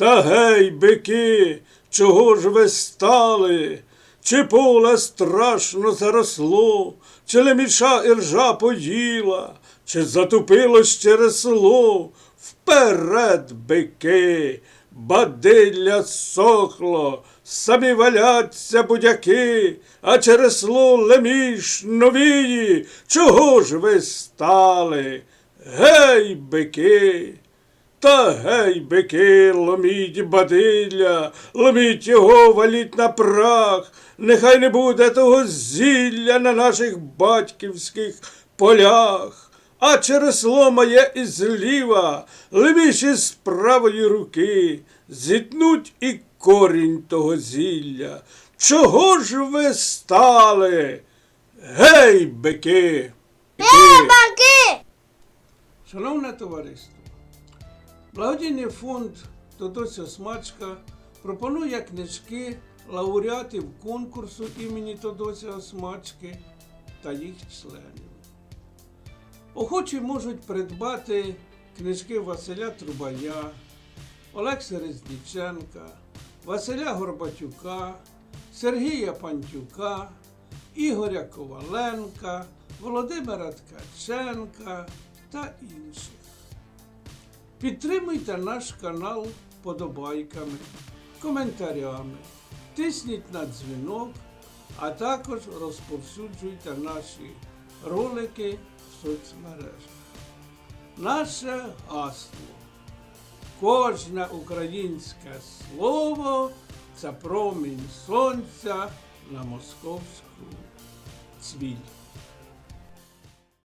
Та гей, бики, чого ж ви стали? Чи поле страшно заросло, чи леміша іржа поїла, чи затупилось через село? Вперед, бики, бадилля сохло, самі валяться будяки, а через село леміш новії, чого ж ви стали? Гей, бики! Та гей, бики, ломіть бадилля, ломіть його, валіть на прах, нехай не буде того зілля на наших батьківських полях. А через ломає і зліва, левіш із правої руки, зітнуть і корінь того зілля. Чого ж ви стали? Гей, бики! Баки! Шановне товариство, благодійний фонд Тодося Смачка пропонує книжки лауреатів конкурсу імені Тодося Осмачки та їх членів. Охочі можуть придбати книжки Василя Трубая, Олекса Резніченка, Василя Горбатюка, Сергія Пантюка, Ігоря Коваленка, Володимира Ткаченка та інших. Підтримуйте наш канал подобайками, коментарями, тисніть на дзвінок, а також розповсюджуйте наші ролики в соцмережах. Наше гасло. Кожне українське слово це промінь сонця на московську цвіль.